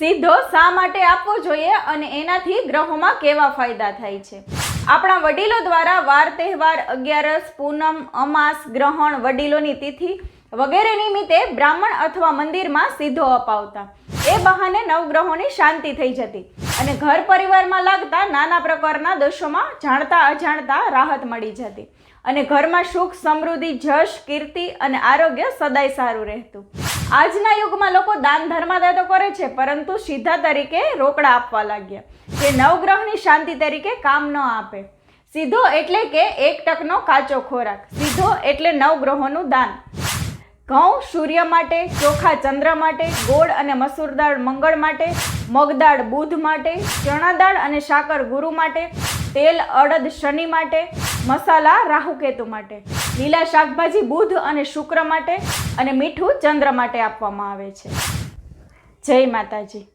સીધો શા માટે આપવો જોઈએ અને એનાથી ગ્રહોમાં કેવા ફાયદા થાય છે? આપણા વડીલો દ્વારા વાર તહેવાર, અગિયારસ, પૂનમ, અમાસ, ગ્રહણ, વડીલોની તિથિ વગેરે નિમિત્તે બ્રાહ્મણ અથવા મંદિરમાં સીધો અપાવતા. એ બહાને નવગ્રહોની શાંતિ થઈ જતી અને ઘર પરિવારમાં લાગતા નાના પ્રકારના દોષોમાં જાણતા અજાણતા રાહત મળી જતી. અને ઘરમાં સુખ, સમૃદ્ધિ, જશ, કીર્તિ અને આરોગ્ય સદાય સારું રહેતું. આજના યુગમાં લોકો દાન ધર્માદા તો કરે છે, પરંતુ સીધા તરીકે રોકડા આપવા લાગ્યા. જે નવગ્રહની શાંતિ તરીકે કામ ન આપે. સીધો એટલે કે એક ટકનો કાચો ખોરાક. સીધો એટલે નવગ્રહોનું દાન. ઘઉં સૂર્ય માટે, ચોખા ચંદ્ર માટે, ગોળ અને મસૂર દાળ મંગળ માટે મગદાળ બુધ માટે, ચણા દાળ અને સાકર ગુરુ માટે, તેલ અડદ શનિ માટે, મસાલા રાહુકેતુ માટે. લીલા શાકભાજી બુધ અને શુક્ર માટે અને મીઠું ચંદ્ર માટે આપવામાં આવે છે. જય માતાજી.